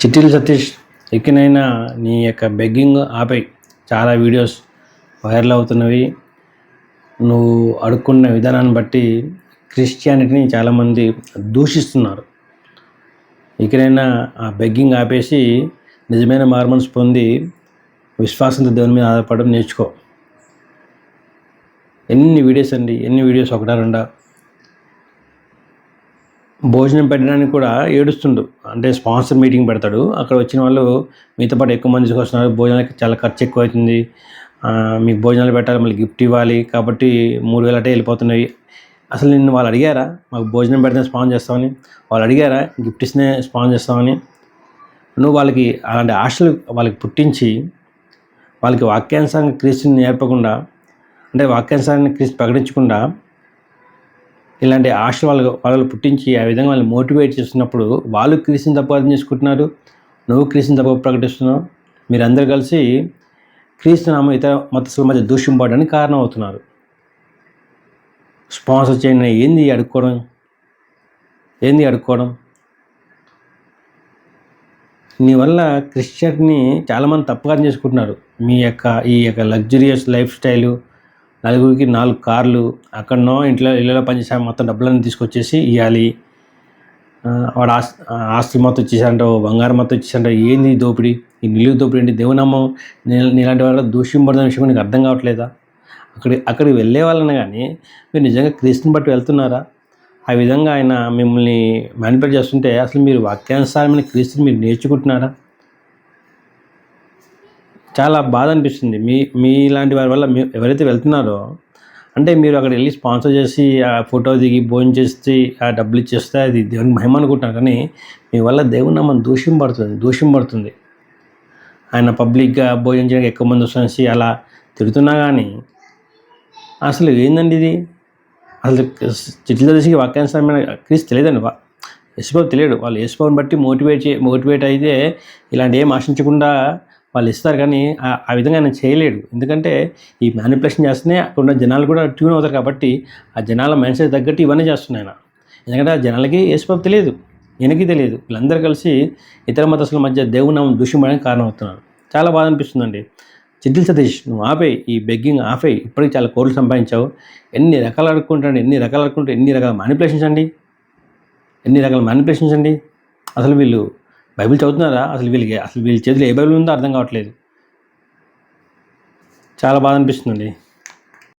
చిట్టిల్ సతీష్ ఎక్కినైనా నీ యొక్క బెగ్గింగ్ ఆపై చాలా వీడియోస్ వైరల్ అవుతున్నవి. నువ్వు అడుక్కున్న విధానాన్ని బట్టి క్రిస్టియానిటీని చాలామంది దూషిస్తున్నారు. ఇకనైనా ఆ బెగ్గింగ్ ఆపేసి నిజమైన మార్మన్స్ పొంది విశ్వాసంతో దేవుని మీద ఆధారపడడం నేర్చుకో. ఎన్ని వీడియోస్ అండి? ఎన్ని వీడియోస్ ఒకటా రెండా? భోజనం పెట్టడానికి కూడా ఏడుస్తుండు. అంటే స్పాన్సర్ మీటింగ్ పెడతాడు. అక్కడ వచ్చిన వాళ్ళు మీతో పాటు ఎక్కువ మంది వస్తున్నారు. భోజనానికి చాలా ఖర్చు ఎక్కువ అవుతుంది మీకు భోజనాలు పెట్టాలి మళ్ళీ గిఫ్ట్ ఇవ్వాలి. కాబట్టి మూడు వేలు అటే వెళ్ళిపోతున్నాయి. అసలు నిన్ను వాళ్ళు అడిగారా? మాకు భోజనం పెడితే స్పాన్ చేస్తామని. వాళ్ళు అడిగారా? గిఫ్ట్ ఇస్తే స్పాన్ చేస్తామని. నువ్వు వాళ్ళకి అలాంటి ఆశలు వాళ్ళకి పుట్టించి వాళ్ళకి వాక్యాంశాన్ని క్రీస్తుని నేర్పకుండా అంటే వాక్యాంశాన్ని క్రీస్తు ప్రకటించకుండా ఇలాంటి ఆశ వాళ్ళు వాళ్ళు పుట్టించి ఆ విధంగా వాళ్ళని మోటివేట్ చేస్తున్నప్పుడు వాళ్ళు క్రీస్తుని తప్పు అర్థం చేసుకుంటున్నారు. నువ్వు క్రీస్తుని తప్పు ప్రకటిస్తున్నావు. మీరందరూ కలిసి క్రీస్తు నామ ఇతర మతస్థుల మధ్య దూషింపడానికి కారణం అవుతున్నారు స్పాన్సర్ చేయండి ఏంది? అడుక్కోవడం? ఏంది అడుక్కోవడం? నీ వల్ల క్రిస్టియన్ని చాలామంది తప్పుగా చేసుకుంటున్నారు. మీ యొక్క ఈ యొక్క లగ్జరియస్ లైఫ్ స్టైలు నలుగురికి నాలుగు కార్లు అక్కడనో ఇంట్లో ఇళ్ళలో పనిచేసే మొత్తం డబ్బులన్నీ తీసుకొచ్చేసి ఇవ్వాలి వాడు ఆస్తి ఆస్తి మొత్తం వచ్చేసంట బంగారం మొత్తం ఇచ్చేసారంట ఏంది దోపిడి దోపిడీ? ఈ నిలువు దోపిడీ ఏంటి? దేవునమ్మం నీ- నీలాంటి వాళ్ళ దూషింపడుతున్న విషయం నీకు అర్థం కావట్లేదా? అక్కడ అక్కడికి వెళ్ళే వాళ్ళని కానీ మీరు నిజంగా క్రీస్తుని బట్టి వెళ్తున్నారా? ఆ విధంగా ఆయన మిమ్మల్ని మ్యానిపులేట్ చేస్తుంటే అసలు మీరు వాక్యానుసారమైన క్రీస్తుని మీరు నేర్చుకుంటున్నారా? చాలా బాధ అనిపిస్తుంది. మీ మీ ఇలాంటి వారి వల్ల మీ ఎవరైతే వెళ్తున్నారో అంటే మీరు అక్కడ వెళ్ళి స్పాన్సర్ చేసి ఆ ఫోటో దిగి భోజనం చేసి ఆ డబ్బులు ఇచ్చేస్తే అది దేవుని మహిమ అనుకుంటున్నారు. కానీ మీ వల్ల దేవుని నమ్మని దూష్యం పడుతుంది ఆయన పబ్లిక్గా భోజనం చేయడానికి ఎక్కువ మంది వస్తుంది అలా తిడుతున్నా కానీ అసలు ఏందండి ఇది? అసలు చిట్ల దశకి వాక్యానుసారమైన క్రీస్తు తెలియదండి. వా యశ్బాబు తెలియడు. వాళ్ళు యశ్బాబుని బట్టి మోటివేట్ చే మోటివేట్ అయితే ఇలాంటి ఏం ఆశించకుండా వాళ్ళు ఇస్తారు కానీ ఆ- విధంగా ఆయన చేయలేడు. ఎందుకంటే ఈ మ్యానిపులేషన్ చేస్తేనే అక్కడున్న జనాలు కూడా ట్యూన్ అవుతారు కాబట్టి ఆ జనాల మైండ్ సెట్ తగ్గట్టు ఇవన్నీ చేస్తున్నాయి ఆయన. ఎందుకంటే ఆ జనాలకి యేసుబాబు తెలియదు ఈయనకి తెలియదు. వీళ్ళందరూ కలిసి ఇతర మతస్థుల మధ్య దేవునామం దూషింపడానికి కారణమవుతున్నారు. చాలా బాధ అనిపిస్తుందండి. చిద్దిల్ సతీష్ నువ్వు ఆపే ఈ బెగ్గింగ్ ఆపే ఇప్పటికి చాలా కోర్లు సంపాదించావు. ఎన్ని రకాలు అడుక్కుంటాడు ఎన్ని రకాలు అడుక్కుంటూ ఎన్ని రకాల మ్యానిపులేషన్స్ అండి? ఎన్ని రకాల మ్యానిపులేషన్స్ అండి? అసలు వీళ్ళు బైబిల్ చదువుతున్నారా? అసలు వీళ్ళకి అసలు వీళ్ళ చేతిలో ఏ బైబిల్ ఉందో అర్థం కావట్లేదు. చాలా బాధ అనిపిస్తుందండి.